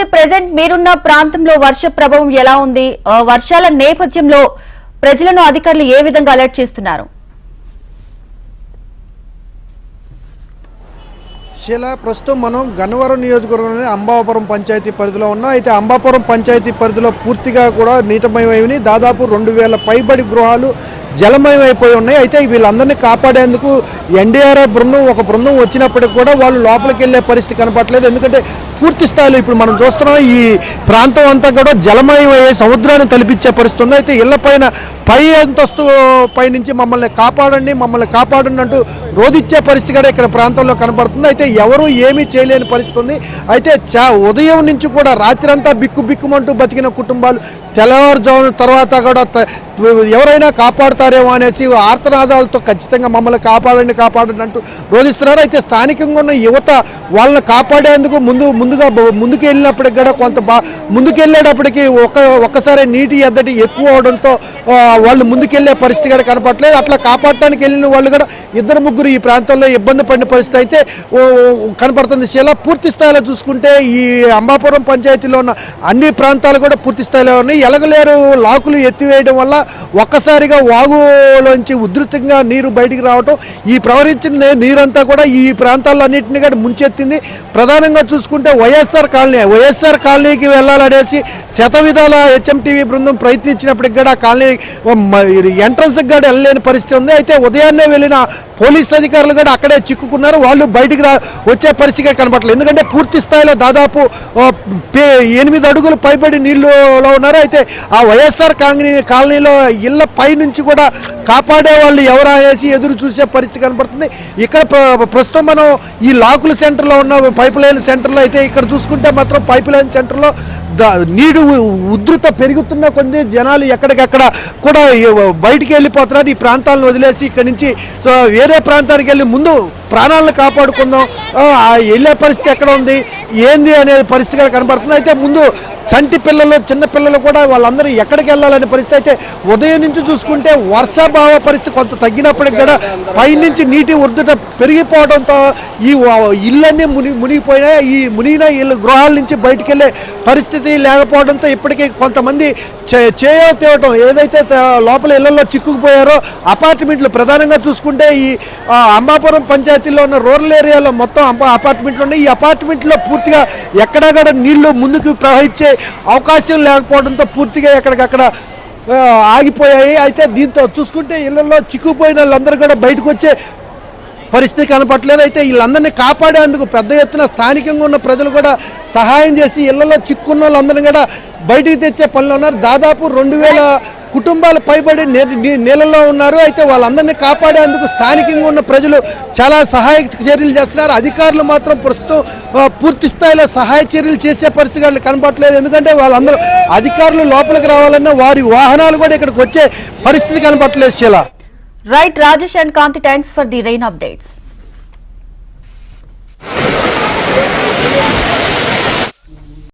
అయితే ప్రెసెంట్ మీరున్న ప్రాంతంలో వర్ష ప్రభావం ఎలా ఉంది? వర్షాల నేపథ్యంలో ప్రజలను అధికారులు ఏ విధంగా అలర్ట్ చేస్తున్నారు? శిల ప్రస్తుతం మనం గన్నవరం నియోజకవర్గంలోని అంబాపురం పంచాయతీ పరిధిలో ఉన్నాం. అయితే అంబాపురం పంచాయతీ పరిధిలో పూర్తిగా కూడా నీటమయమైనవి. దాదాపు రెండు వేల పైబడి గృహాలు జలమయమైపోయి ఉన్నాయి. అయితే వీళ్ళందరినీ కాపాడేందుకు ఎన్డీఆర్ఎఫ్ బృందం ఒక బృందం వచ్చినప్పటికి కూడా వాళ్ళు లోపలికి వెళ్ళే పరిస్థితి కనపట్లేదు ఎందుకంటే పూర్తి స్థాయిలో ఇప్పుడు మనం చూస్తున్నాం ఈ ప్రాంతం అంతా కూడా జలమయమయ్యే సముద్రాన్ని తలపించే పరిస్థితి ఉంది. అయితే ఇళ్ళ పైన పై అంతస్తు పై నుంచి మమ్మల్ని కాపాడండి మమ్మల్ని కాపాడండి అంటూ రోధిచ్చే పరిస్థితి కూడా ఇక్కడ ప్రాంతంలో కనబడుతుంది అయితే ఎవరూ ఏమీ చేయలేని పరిస్థితి ఉంది. అయితే చా ఉదయం నుంచి కూడా రాత్రంతా బిక్కు బిక్కుమంటూ బతికిన కుటుంబాలు తెల్లవారుజామున తర్వాత కూడా ఎవరైనా కాపాడుతారేమో అనేసి ఆర్తనాదాలతో ఖచ్చితంగా మమ్మల్ని కాపాడండి కాపాడండి అంటూ రోధిస్తున్నారు. అయితే స్థానికంగా ఉన్న యువత వాళ్ళని కాపాడేందుకు ముందు ముందుగా ముందుకు వెళ్ళినప్పటికి కూడా కొంత బా ముందుకు వెళ్ళేటప్పటికి ఒక ఒక్కసారి నీటి ఎద్దటి ఎక్కువ అవడంతో వాళ్ళు ముందుకెళ్ళే పరిస్థితి కూడా కనపడలేదు. అట్లా కాపాడటానికి వెళ్ళిన వాళ్ళు కూడా ఇద్దరు ముగ్గురు ఈ ప్రాంతంలో ఇబ్బంది పడిన పరిస్థితి అయితే కనపడుతుంది శిల. పూర్తి స్థాయిలో చూసుకుంటే ఈ అంబాపురం పంచాయతీలో ఉన్న అన్ని ప్రాంతాలు కూడా పూర్తి స్థాయిలో ఉన్నాయి. ఎలగలేరు లాకులు ఎత్తివేయడం వల్ల ఒక్కసారిగా వాగులోంచి ఉధృతంగా నీరు బయటికి రావటం ఈ ప్రవహించిన నీరంతా కూడా ఈ ప్రాంతాల్లో అన్నింటినీ కూడా ముంచెత్తింది. ప్రధానంగా చూసుకుంటే వైఎస్ఆర్ కాలనీ వైఎస్ఆర్ కాలనీకి వెళ్ళాలనేసి శత విధాల హెచ్ఎంటీవీ బృందం ప్రయత్నించినప్పటికి కూడా కాలనీ ఎంట్రన్స్కి కూడా వెళ్ళలేని పరిస్థితి ఉంది. అయితే ఉదయాన్నే వెళ్ళిన పోలీస్ అధికారులు కూడా అక్కడే చిక్కుకున్నారు. వాళ్ళు బయటికి రా వచ్చే పరిస్థితి కనబడలేదు ఎందుకంటే పూర్తి స్థాయిలో దాదాపు పే- ఎనిమిది అడుగులు పైబడి నీళ్ళలో ఉన్నారు. అయితే ఆ వైఎస్ఆర్ కాంగ్రీ కాలనీలో ఇళ్ళ పై నుంచి కూడా కాపాడే వాళ్ళు ఎవరా అనేసి ఎదురు చూసే పరిస్థితి కనబడుతుంది. ఇక్కడ ప్రస్తుతం మనం ఈ లాకుల సెంటర్లో ఉన్న పైప్ లైన్ సెంటర్లో అయితే ఇక్కడ చూసుకుంటే మాత్రం పైప్ లైన్ సెంటర్లో నీరు ఉధృత పెరుగుతున్న కొద్ది జనాలు ఎక్కడికక్కడ కూడా బయటికి వెళ్ళిపోతున్నారు. ఈ ప్రాంతాలను వదిలేసి ఇక్కడి నుంచి సో వేరే ప్రాంతానికి వెళ్ళి ముందు ప్రాణాలను కాపాడుకుందాం. ఆ, వెళ్ళే పరిస్థితి ఎక్కడ ఉంది? ఏంది అనే పరిస్థితి కనబడుతుంది. అయితే ముందు చంటి పిల్లలు చిన్న పిల్లలు కూడా వాళ్ళందరూ ఎక్కడికి వెళ్ళాలనే పరిస్థితి అయితే ఉదయం నుంచి చూసుకుంటే వర్షాభావ పరిస్థితి కొంత తగ్గినప్పటికి కూడా పైనుంచి నీటి ఉర్దుట పెరిగిపోవడంతో ఈ ఇళ్ళన్నీ ముని మునిగిపోయినాయి. ఈ మునిగిన ఇల్లు గృహాల నుంచి బయటికి వెళ్ళే పరిస్థితి లేకపోవడంతో ఇప్పటికీ కొంతమంది చే- చేయో తేవటం ఏదైతే లోపల ఇళ్ళలో చిక్కుకుపోయారో అపార్ట్మెంట్లు ప్రధానంగా చూసుకుంటే ఈ అంబాపురం పంచాయతీ పంచాయతీలో ఉన్న రూరల్ ఏరియాలో మొత్తం అపార్ట్మెంట్లు ఉన్నాయి. ఈ అపార్ట్మెంట్లో పూర్తిగా ఎక్కడా కూడా నీళ్ళు ముందుకు ప్రవహించే అవకాశం లేకపోవడంతో పూర్తిగా ఎక్కడికక్కడ ఆగిపోయాయి. అయితే దీంతో చూసుకుంటే ఇళ్ళలో చిక్కుపోయిన వాళ్ళందరూ కూడా బయటకు వచ్చే పరిస్థితి కనపట్లేదు అయితే వీళ్ళందరినీ కాపాడేందుకు పెద్ద ఎత్తున స్థానికంగా ఉన్న ప్రజలు కూడా సహాయం చేసి ఇళ్ళలో చిక్కున్న వాళ్ళందరినీ కూడా బయటికి తెచ్చే పనులు ఉన్నారు. దాదాపు రెండు వేల కుటుంబాలు పైబడి నీళ్ళలో ఉన్నారు. అయితే వాళ్ళందరినీ కాపాడేందుకు స్థానికంగా ఉన్న ప్రజలు చాలా సహాయ చర్యలు చేస్తున్నారు. అధికారులు మాత్రం ప్రస్తుతం పూర్తి స్థాయిలో సహాయ చర్యలు చేసే పరిస్థితి వాళ్ళకి కనపట్లేదు ఎందుకంటే వాళ్ళందరూ అధికారులు లోపలికి రావాలన్నా వారి వాహనాలు కూడా ఇక్కడికి వచ్చే పరిస్థితి కనపట్లేదు శిలా. Right Rajesh and Kanthi thanks for the rain updates